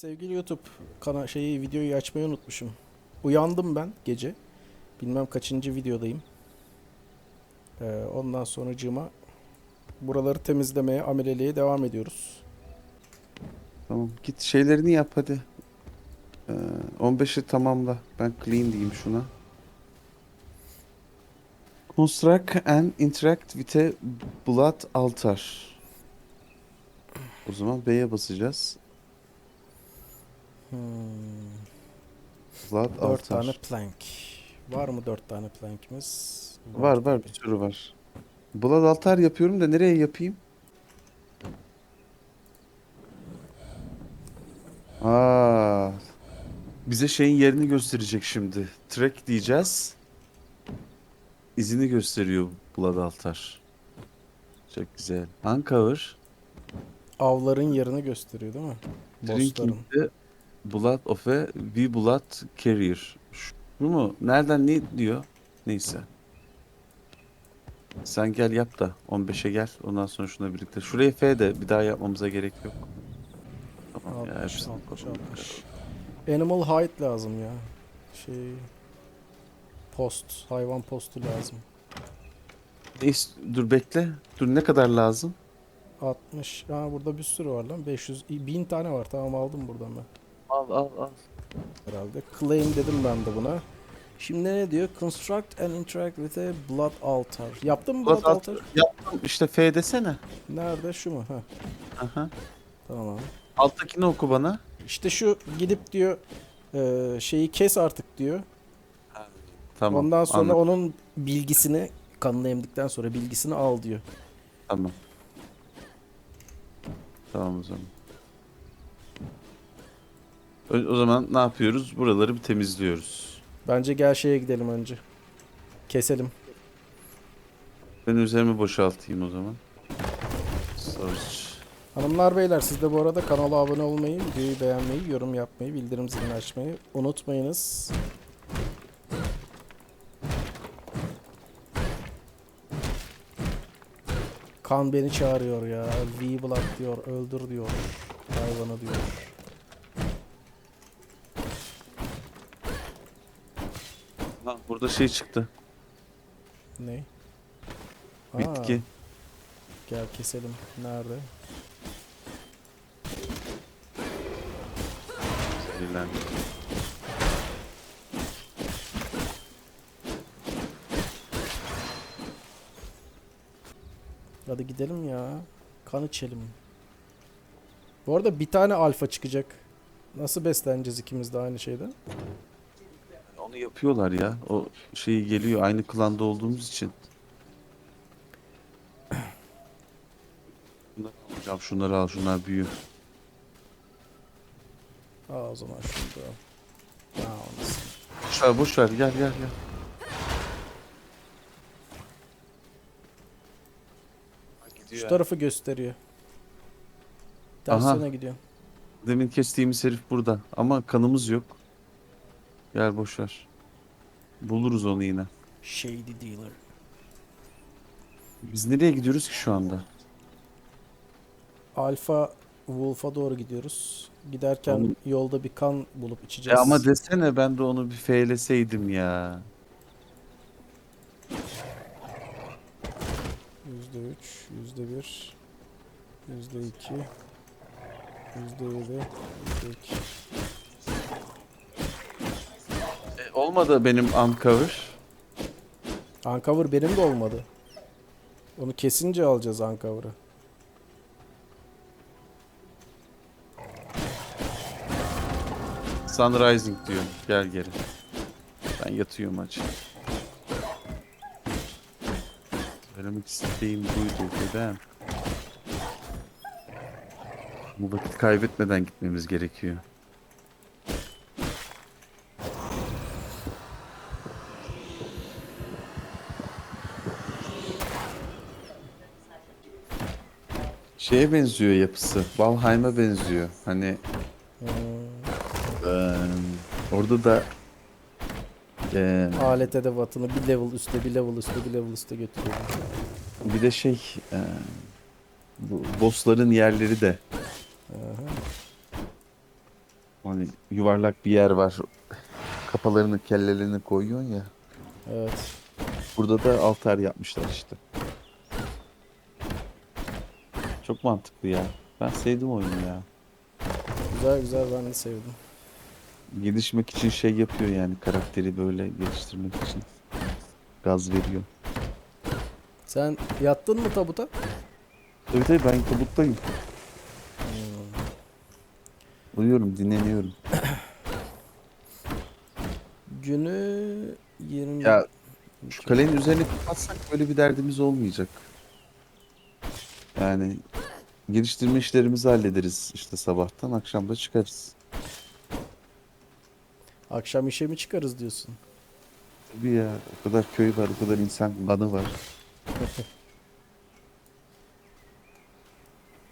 Sevgili YouTube kana şeyi videoyu açmayı unutmuşum. Uyandım ben gece. Bilmem kaçıncı videodayım. Ee, ondan sonracığıma buraları temizlemeye, ameleliğe devam ediyoruz. Tamam git şeylerini yap hadi. Ee, 15'i tamamla. Ben clean diyeyim şuna. Construct and interact with a blood altar. O zaman B'ye basacağız. Hmm, Blood dört altar. tane plank. Var mı dört tane plankimiz? Var var bir sürü var. Blood altar yapıyorum da nereye yapayım? Aa, bize şeyin yerini gösterecek şimdi. Track diyeceğiz. İzini gösteriyor Blood altar. Çok güzel. Uncover. Avların yerini gösteriyor değil mi? Bossların. Blood of a V blood carrier. Şu mu? Nereden ne diyor? Neyse. Sen gel yap da 15'e gel. Ondan sonra şuna birlikte. Şuraya F de bir daha yapmamıza gerek yok. Tamam ya 60, hepsini 60, yapalım. 60. Animal hide lazım ya. Şey post, hayvan postu lazım. Ne Dur bekle. Dur ne kadar lazım? 60. Ha burada bir sürü var lan. 500 1000 tane var. Tamam aldım buradan ben. Al al al. herhalde. Claim dedim ben de buna. Şimdi ne diyor? Construct and interact with a blood altar. Yaptın mı blood, Blood altar? Yaptım. İşte F desene. Nerede? Şu mu? Ha, Aha. tamam. Alttakini oku bana. İşte şu gidip diyor e, şeyi kes artık diyor. Tamam. Ondan sonra anladım. onun bilgisini kanını emdikten sonra bilgisini al diyor. Tamam. Tamam o zaman. O zaman ne yapıyoruz? Buraları bir temizliyoruz. Bence gel şeye gidelim önce. Keselim. Ben üzerimi boşaltayım o zaman. Storage. Hanımlar beyler siz de bu arada kanala abone olmayı, videoyu beğenmeyi, yorum yapmayı, bildirim zilini açmayı unutmayınız. Kan beni çağırıyor ya. V blood diyor, öldür diyor. Hayvanı diyor. Ha, burada şey çıktı. Ne? Aa, Bitki. gel keselim. Nerede? Zehirlendi. Hadi gidelim ya. Kan içelim. Bu arada bir tane alfa çıkacak. Nasıl besleneceğiz ikimiz de aynı şeyden? Onu yapıyorlar ya. O şeyi geliyor aynı klanda olduğumuz için. Bunları şunları al şunlar büyü. Aa o zaman şunu da al. Aa, anasını. Boş ver boş ver gel gel gel. Şu tarafı gösteriyor. Ters Aha. yöne gidiyor. Demin kestiğimiz herif burada ama kanımız yok. Gel boş ver. Buluruz onu yine. Shady dealer. Biz nereye gidiyoruz ki şu anda? Alfa Wolf'a doğru gidiyoruz. Giderken Oğlum- yolda bir kan bulup E içeceğiz. ama desene ben de onu bir feyleseydim ya. Yüzde üç, yüzde bir, yüzde iki, yüzde yedi, yüzde iki. E, olmadı benim uncover. Uncover benim de olmadı. Onu kesince alacağız Uncover'ı. Sun Rising diyor. Gel geri. Ben yatıyorum aç. Söylemek istediğim buydu ben. Bu vakit kaybetmeden gitmemiz gerekiyor. Şeye benziyor yapısı. Valheim'a benziyor. Hani eee, orada da eee, alet edevatını bir level üstte, bir level üstte, bir level üstte götürüyor. bir de şey eee, bu bossların yerleri de Aha. Hani yuvarlak bir yer var. Kafalarını, kellelerini koyuyorsun ya. Evet. Burada da altar yapmışlar işte. Çok mantıklı ya. Ben sevdim oyunu ya. Güzel güzel ben de sevdim. Gelişmek için şey yapıyor yani karakteri böyle geliştirmek için. Gaz veriyor. Sen yattın mı tabuta? Tabii tabii ben tabuttayım. Hmm. Uyuyorum, dinleniyorum. Günü 20 Ya şu kalenin üzerine kapatsak böyle bir derdimiz olmayacak. Yani geliştirme işlerimizi hallederiz işte sabahtan akşam da çıkarız. akşam işe mi çıkarız diyorsun? Tabii ya o kadar köy var, o kadar insan kanı var.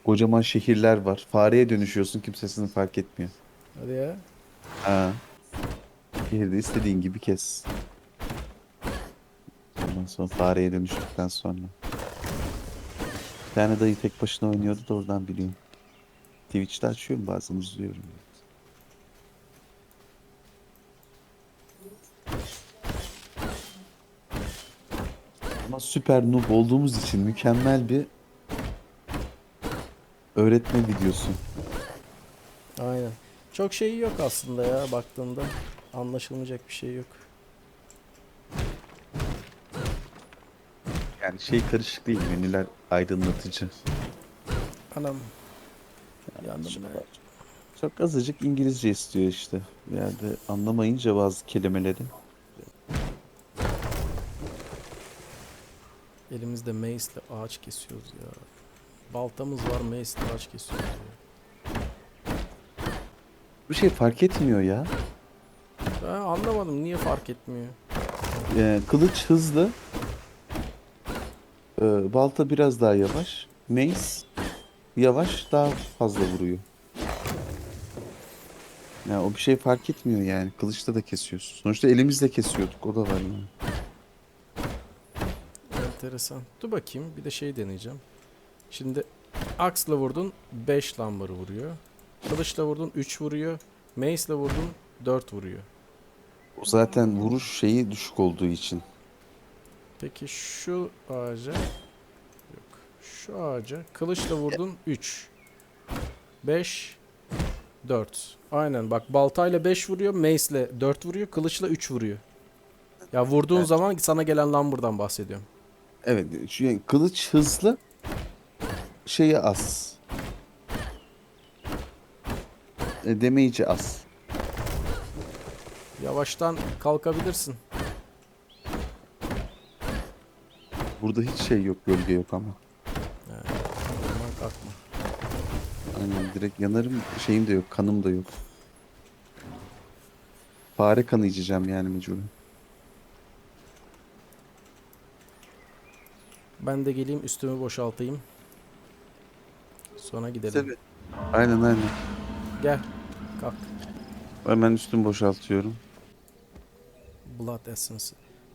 Kocaman şehirler var. Fareye dönüşüyorsun kimsesini fark etmiyor. Hadi ya. Ha. Şehirde istediğin gibi kes. Ondan sonra fareye dönüştükten sonra. Tane dayı tek başına oynuyordu da oradan biliyorum. Twitch'te açıyorum bazen izliyorum. Ama süper noob olduğumuz için mükemmel bir öğretme videosu. Aynen. Çok şeyi yok aslında ya baktığında. Anlaşılmayacak bir şey yok. Yani şey karışık değil, menüler aydınlatıcı. Anam. Yandım Çok- azıcık İngilizce istiyor işte. Bir yerde anlamayınca bazı kelimeleri. Elimizde mace'le ağaç kesiyoruz ya. Baltamız var mace'le ağaç kesiyoruz ya. Bir şey fark etmiyor ya. Ben anlamadım niye fark etmiyor. Ee, kılıç hızlı. Ee, balta biraz daha yavaş. Mace yavaş daha fazla vuruyor. Ya o bir şey fark etmiyor yani. Kılıçta da kesiyorsun. Sonuçta elimizle kesiyorduk. O da var yani. Enteresan. Dur bakayım bir de şey deneyeceğim. Şimdi aksla vurdun 5 lambarı vuruyor. Kılıçla vurdun 3 vuruyor. Mace'le vurdun 4 vuruyor. O zaten vuruş şeyi düşük olduğu için. Peki şu ağaca yok. Şu ağaca kılıçla vurdun 3. 5 4. Aynen bak baltayla 5 vuruyor, mace'le 4 vuruyor, kılıçla 3 vuruyor. Ya vurduğun Evet. zaman sana gelen lamburdan bahsediyorum. Evet, yani kılıç hızlı, şeyi az. E, damage'i az. Yavaştan kalkabilirsin. Burada hiç şey yok, gölge yok ama. Aman kalkma. Aynen direkt yanarım, şeyim de yok, kanım da yok. Fare kanı içeceğim yani mecburen. Ben de geleyim üstümü boşaltayım. Sonra gidelim. Aynen aynen. Gel. Kalk. Hemen üstümü boşaltıyorum. Blood Essence.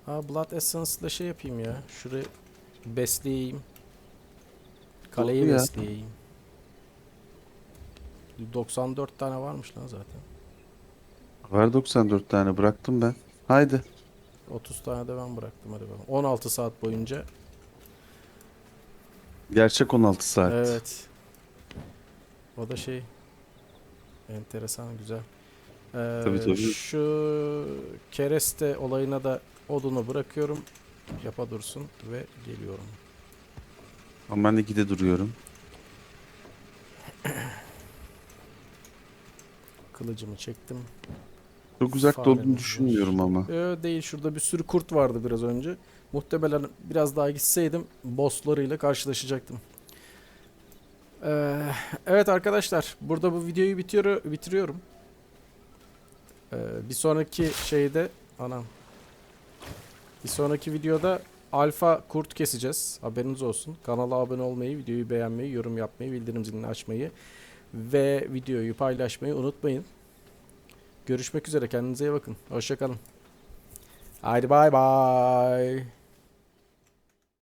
Ha Blood Essence ile şey yapayım ya. Şurayı besleyeyim. Kaleyi Doğru ya. besleyeyim. 94 tane varmış lan zaten. Var 94 tane bıraktım ben. Haydi. 30 tane de ben bıraktım hadi bakalım. 16 saat boyunca. Gerçek 16 saat. Evet. O da şey enteresan güzel. Ee, Tabii, tabii. Şu kereste olayına da odunu bırakıyorum. Yapa dursun ve geliyorum. Ama ben de gide duruyorum. Kılıcımı çektim. Çok uzakta Faremiz olduğunu var. düşünmüyorum ama. Ee, değil şurada bir sürü kurt vardı biraz önce. Muhtemelen biraz daha gitseydim bosslarıyla karşılaşacaktım. Ee, evet arkadaşlar burada bu videoyu bitiyor, bitiriyorum. Ee, bir sonraki şeyde anam. Bir sonraki videoda alfa kurt keseceğiz. Haberiniz olsun. Kanala abone olmayı, videoyu beğenmeyi, yorum yapmayı, bildirim zilini açmayı ve videoyu paylaşmayı unutmayın. Görüşmek üzere. Kendinize iyi bakın. Hoşçakalın. Haydi bay bay.